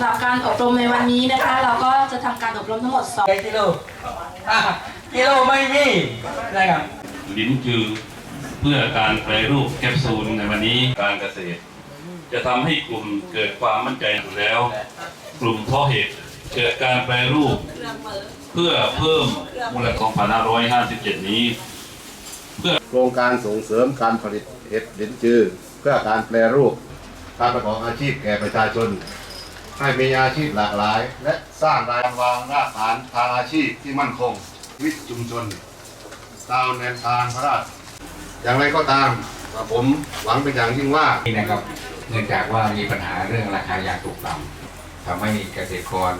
ำหรับการอบรมในวันนี้นะคะ เราก็จะทำการอบรมทั้งหมดสองไกิโลอะกิโลไม่มีนะครับลิ้นจือเพื่อการแปรรูปแคปซูลในวันนี้การเกษตร จะทำให้กลุ่มเกิดความมั่นใจอยู่แล้ว กลุ่มเพาะเห็ดเกิดการแปรรูป เพื่อเพิ่มมูลค่า2557 นี้โครงการส่งเสริมการผลิตเห็ดลิ้นจือ เพื่อการแปรรูปการประกอบอาชีพแก่ประชาชน ให้มีอาชีพหลากหลาย และสร้างรายได้วางรากฐานทางอาชีพที่มั่นคงชีวิตชุมชนตามแนวทางพระราช อย่างไรก็ตามกับผมหวังเป็นอย่างยิ่งว่า นี่นะครับเนื่องจากว่ามีปัญหาเรื่องราคายางตกต่ำทำให้เกษตรกร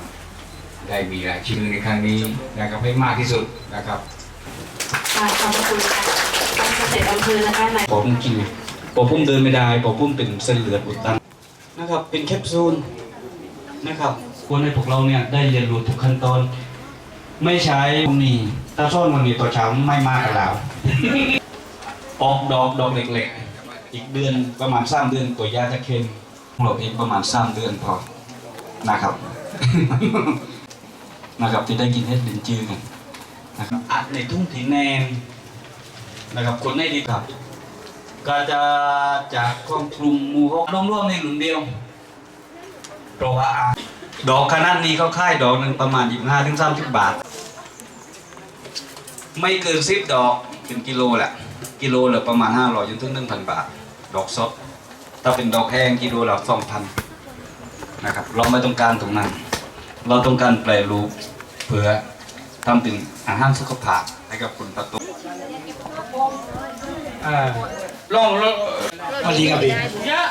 ได้มีรายชื่อในครั้งนี้นะครับให้มากที่สุดนะครับค่ะขอบพระคุณค่ะการเกษตรอำเภอนะคะในพอพุ่มกินพอพุ่มเดินไม่ได้พอพุ่มเป็นเส้นเลือดอุดตันนะครับเป็นแคปซูล นะครับควรให้พวกเราเนี่ยได้เรียนรู้ทุกขั้นตอน ไม่ใช้พวกนี้ตาซ่อนวันนี้ตัวเช้าไม่มากกับเราออกดอกดอกเล็กๆ อีกเดือนประมาณสามเดือนตัวยาจะเค็มของเราเองประมาณสามเดือนพอนะครับนะครับที่ได้กินเห็ดลินจือกันนะครับอัดในทุ่งถีแนมนะครับคนได้ดีครับ ก็จะจากกองทุนหมู่หกร่วมๆในหลุมเดียว เพราะว่าดอกขนาดนี้เขาค่ายดอกหนึ่งประมาณ25ถึง30 บาท ไม่เกินสิบดอกเป็นกิโลแหละ กิโลละประมาณ500จนถึง1,000 บาท ดอกสด ถ้าเป็นดอกแห้งกิโลละ2,000นะครับ เราไม่ต้องการตรงนั้น เราต้องการแปรรูปเพื่อทำเป็นอาหารสุขภาพให้กับคนประตูอ่าลองลองพอดีครับดี เยอะ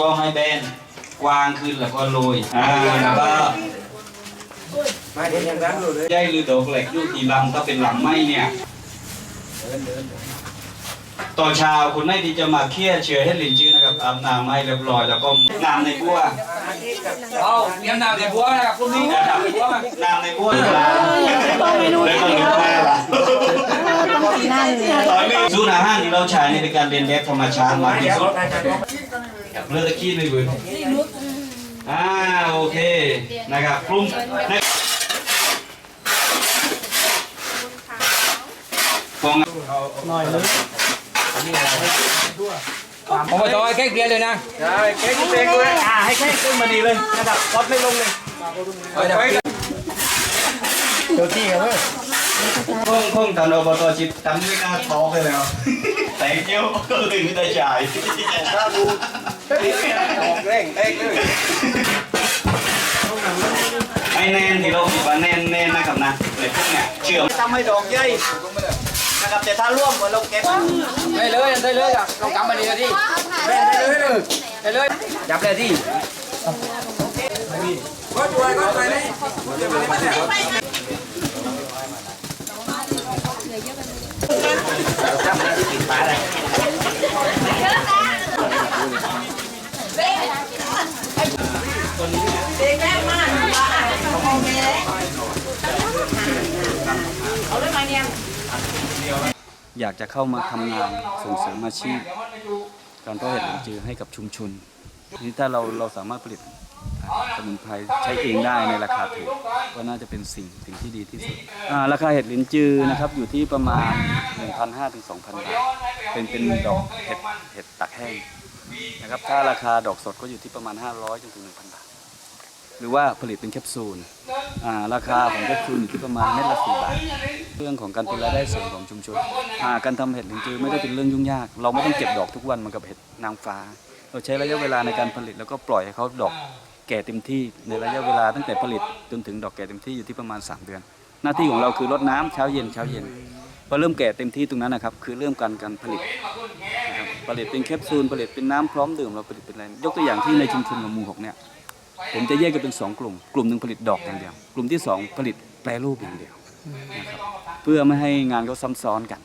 ก็ให้แบนกวางขึ้นแล้วก็โรยอ่าแล้วก็ใยหรือดอกเหล็กอยู่ที่ลำถ้าเป็นลำไม้เนี่ยตอนเช้าคุณนายที่จะมาเคี่ยเชื้อให้ลินจื้อนะครับอาบน้ำให้เรียบร้อยแล้วก็น้ำในบัวเอาเตรียมน้ำเดี๋ยวบัวนะครับพรุ่งนี้น้ำเดี๋ยวบัวมาน้ำในบัวต้องเมนูที่ต้องแม่ละตอนนี้สูตรอาหารที่เราใช้ในการเรียนแบบธรรมชาติมากที่สุด เลือดตะกี้ในบืนอ่าโอเคนะครับกลุ่มนะฟองผมมาต่อให้แค่เกลียนเลยนะใช่แค่เกลียนเลยอ่าให้แค่ขึ้นมาดีเลยนะครับลดไม่ลงเลยเดี๋ยวเดี๋ยวที่ครับเพิ่งเพิ่งตอนอบตจิตทำไม่กล้าท้อเลยแล้วแต่เกี้ยวก็เลยไม่ได้จ่าย เร่งเร่งเลยไอ้แนนที่เราคิดว่าแนนแนนนะครับนะเลยพวกเนี่ยเชื่อมทำให้ดอกใหญ่นะครับแต่ถ้าร่วมเราเก็บได้เลยได้เลยอะลองกำมาดีนะที่ได้เลยได้เลยจับเลยที่ก็ช่วยก็ไปเลย อยากจะเข้ามาทำงานส่งเสริมอาชีพ การเพาะเห็ดหลินจือให้กับชุมชนนี้ถ้าเราเราสามารถผลิตสมุนไพรใช้เองได้ในราคาถูกก็น่าจะเป็นสิ่งสิ่งที่ดีที่สุดราคาเห็ดหลินจือนะครับอยู่ที่ประมาณ 1,500ถึง2,000 บาท เป็นเป็นดอกเห็ดเห็ดตักแห้งนะครับถ้าราคาดอกสดก็อยู่ที่ประมาณ 500จนถึง1,000 บาท หรือว่าผลิตเป็นแคปซูลราคาของแคปซูลอยู่ที่ประมาณเม็ดละ4บาทเรื่องของการเป็นรายได้เสริมของชุมชนการทำเห็ดลินจือไม่ได้เป็นเรื่องยุ่งยาก เราไม่ต้องเก็บดอกทุกวันมือนกับเห็ดนางฟ้า เราใช้ระยะเวลาในการผลิตแล้วก็ปล่อยให้เขาดอกแก่เต็มที่ในระยะเวลาตั้งแต่ผลิตจนถึงดอกแก่เต็มที่อยู่ที่ประมาณ 3 เดือน หน้าที่ของเราคือรดน้ำเช้าเย็นเช้าเย็นพอเริ่มแก่เต็มที่ตรงนั้นนะครับ คือเริ่มการการผลิตนะครับผลิตเป็นแคปซูลผลิตเป็นน้ำพร้อมดื่มเราผลิตเป็นอะไรยกตัวอย่างที่ในชุมชนของหมู่หกเนี่ย ผมจะแยกกันเป็นสองกลุ่ม กลุ่มหนึ่งผลิตดอกอย่างเดียว กลุ่มที่สองผลิตแปรรูปอย่างเดียวนะครับเพื่อไม่ให้งานเขาซ้ำซ้อนกัน